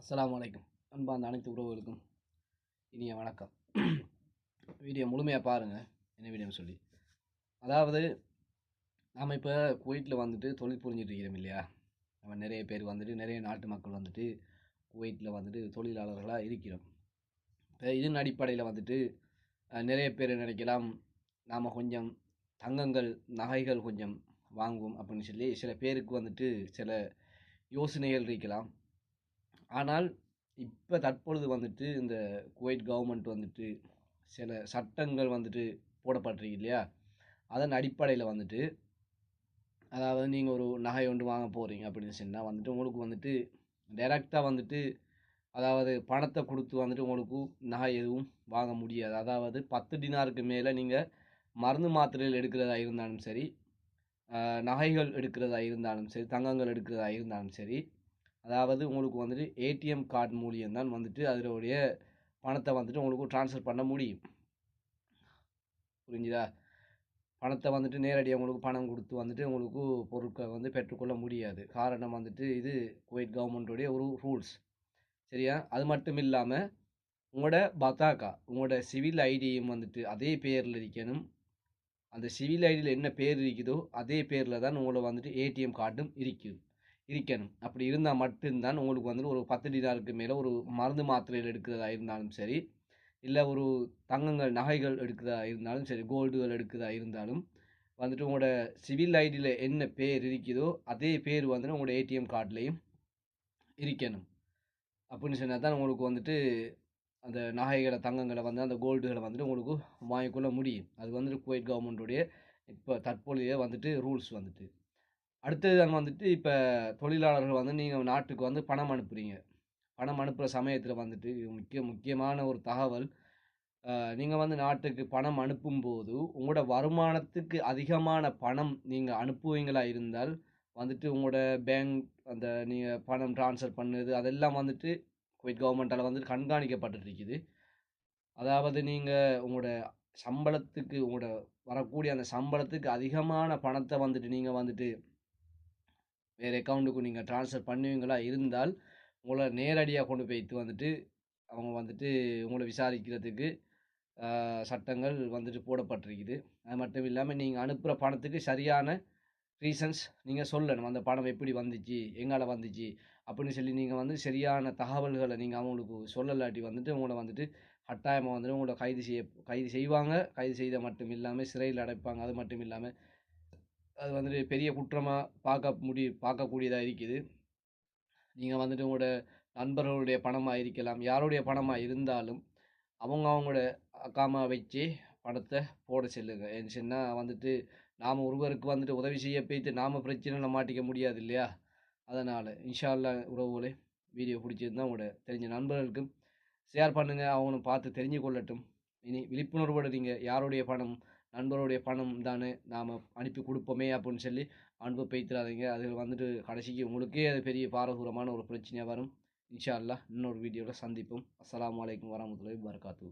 அஸ்ஸலாமு அலைக்கும். அன்பார்ந்த அனைத்து உறவுகளுக்கும் இனிய வணக்கம். வீடியோ முழுமையாக பாருங்கள் என்ன வீடியோன்னு சொல்லி. அதாவது நாம் இப்போ குவைட்டில் வந்துட்டு தொழில் புரிஞ்சிட்டு இருக்கிறோம் இல்லையா? நம்ம நிறைய பேர் வந்துட்டு நிறைய நாட்டு மக்கள் வந்துட்டு குவைட்டில் வந்துட்டு தொழிலாளர்களாக இருக்கிறோம். இப்போ இதன் அடிப்படையில் வந்துட்டு நிறைய பேர் நினைக்கலாம் நாம் கொஞ்சம் தங்கங்கள் நகைகள் கொஞ்சம் வாங்குவோம் அப்படின்னு சொல்லி சில பேருக்கு வந்துட்டு சில யோசனைகள் இருக்கலாம். ஆனால் இப்போ தற்பொழுது வந்துட்டு இந்த குவைட் கவர்மெண்ட் வந்துட்டு சில சட்டங்கள் வந்துட்டு போடப்பட்டிருக்கு இல்லையா? அதன் அடிப்படையில் வந்துட்டு அதாவது நீங்கள் ஒரு நகை ஒன்று வாங்க போகிறீங்க அப்படின்னு சொன்னால் வந்துட்டு உங்களுக்கு வந்துட்டு டைரெக்டாக வந்துட்டு அதாவது பணத்தை கொடுத்து வந்துட்டு உங்களுக்கு நகை எதுவும் வாங்க முடியாது. அதாவது பத்து டினாருக்கு மேலே நீங்கள் மருந்து மாத்திரைகள் எடுக்கிறதா இருந்தாலும் சரி நகைகள் எடுக்கிறதா இருந்தாலும் சரி தங்கங்கள் எடுக்கிறதா இருந்தாலும் சரி அதாவது உங்களுக்கு வந்துட்டு ஏடிஎம் கார்டு மூலியம்தான் வந்துட்டு அதனுடைய பணத்தை வந்துட்டு உங்களுக்கு ட்ரான்ஸ்ஃபர் பண்ண முடியும். புரிஞ்சுதா? பணத்தை வந்துட்டு நேரடியாக உங்களுக்கு பணம் கொடுத்து வந்துட்டு உங்களுக்கு பொருட்களை வந்து பெற்றுக்கொள்ள முடியாது. காரணம் வந்துட்டு இது குவைட் கவர்மெண்ட்டுடைய ஒரு ரூல்ஸ். சரியா? அது மட்டும் இல்லாமல் உங்களோட பத்தாக்கா உங்களோட சிவில் ஐடியும் வந்துட்டு அதே பேரில் இருக்கணும். அந்த சிவில் ஐடியில் என்ன பேர் இருக்குதோ அதே பேரில் தான் உங்களோட வந்துட்டு ஏடிஎம் கார்டும் இருக்குது இருக்கணும். அப்படி இருந்தால் மட்டும்தான் உங்களுக்கு வந்துட்டு ஒரு பத்து டினாருக்கு மேலே ஒரு மருந்து மாத்திரைகள் எடுக்கிறதா இருந்தாலும் சரி இல்லை ஒரு தங்கங்கள் நகைகள் எடுக்கிறதா இருந்தாலும் சரி கோல்டுகள் எடுக்கிறதா இருந்தாலும் வந்துட்டு உங்களோட சிவில் ஐடியில் என்ன பேர் இருக்குதோ அதே பேர் வந்துட்டு உங்களோட ஏடிஎம் கார்டுலேயும் இருக்கணும். அப்படின்னு சொன்னால் தான் உங்களுக்கு வந்துட்டு அந்த நகைகளை தங்கங்களை வந்து அந்த கோல்டுகளை வந்துட்டு உங்களுக்கு வாங்கிக்கொள்ள முடியும். அது வந்துட்டு குவைட் கவர்மெண்ட்டுடைய இப்போ தற்போதைய வந்துட்டு ரூல்ஸ் வந்துட்டு. அடுத்தது அங்கே வந்துட்டு இப்போ தொழிலாளர்கள் வந்து நீங்கள் நாட்டுக்கு வந்து பணம் அனுப்புகிறீங்க பணம் அனுப்புகிற சமயத்தில் வந்துட்டு முக்கிய முக்கியமான ஒரு தகவல் நீங்கள் வந்து நாட்டுக்கு பணம் அனுப்பும்போது உங்களோட வருமானத்துக்கு அதிகமான பணம் நீங்கள் அனுப்புவீங்களா இருந்தால் வந்துட்டு உங்களோட பேங்க் அந்த நீங்கள் பணம் ட்ரான்ஸ்ஃபர் பண்ணுது அதெல்லாம் வந்துட்டு குவைட் கவர்மெண்ட்டால் வந்துட்டு கண்காணிக்கப்பட்டுருக்குது அதாவது நீங்கள் உங்களோட சம்பளத்துக்கு உங்களோட வரக்கூடிய அந்த சம்பளத்துக்கு அதிகமான பணத்தை வந்துட்டு நீங்கள் வந்துட்டு வேறு அக்கௌண்ட்டுக்கு நீங்கள் ட்ரான்ஸ்ஃபர் பண்ணுவீங்களா? இருந்தால் உங்களை நேரடியாக கொண்டு போய்த்து வந்துட்டு அவங்க வந்துட்டு உங்களை விசாரிக்கிறதுக்கு சட்டங்கள் வந்துட்டு போடப்பட்டிருக்குது. அது மட்டும் இல்லாமல் நீங்கள் அனுப்புகிற பணத்துக்கு சரியான ரீசன்ஸ் நீங்கள் சொல்லணும். அந்த பணம் எப்படி வந்துச்சு? எங்கால் வந்துச்சு? அப்படின்னு சொல்லி நீங்கள் வந்து சரியான தகவல்களை நீங்கள் அவங்களுக்கு சொல்லலாட்டி வந்துட்டு உங்களை வந்துட்டு கட்டாயமாக வந்துட்டு உங்களை கைது செய்ய கைது செய்வாங்க. கைது செய்த மட்டும் இல்லாமல் சிறையில் அடைப்பாங்க. அது மட்டும் இல்லாமல் அது வந்துட்டு பெரிய குற்றமாக பார்க்க முடி பார்க்கக்கூடியதாக இருக்குது. நீங்கள் வந்துட்டு உங்களோட நண்பர்களுடைய பணமாக இருக்கலாம் யாருடைய பணமாக இருந்தாலும் அவங்க அவங்களோட அக்காமா வச்சு பணத்தை போட செல்லுங்க. ஏன்னு வந்துட்டு நாம் ஒருவருக்கு வந்துட்டு உதவி செய்ய போய்த்து நாம் பிரச்சனையில் மாட்டிக்க முடியாது இல்லையா? அதனால் இன்ஷால்லா உறவுகளே வீடியோ பிடிச்சிருந்தா உங்களோட தெரிஞ்ச நண்பர்களுக்கும் ஷேர் பண்ணுங்கள் அவங்களும் பார்த்து தெரிஞ்சு கொள்ளட்டும் இனி விழிப்புணர்வோடு நீங்கள் யாருடைய பணம் நண்பருடைய பணம் தானே நாம் அனுப்பி கொடுப்போமே அப்படின்னு சொல்லி அனுப்ப பெய்த்துறாதீங்க அது வந்துட்டு கடைசிக்கு உங்களுக்கே அது பெரிய பாரதூரமான ஒரு பிரச்சனையாக வரும். இன்ஷா அல்லா இன்னொரு வீடியோவில் சந்திப்போம். அஸ்லாம் வலைக்கம் வரமத்துல வரகாத்து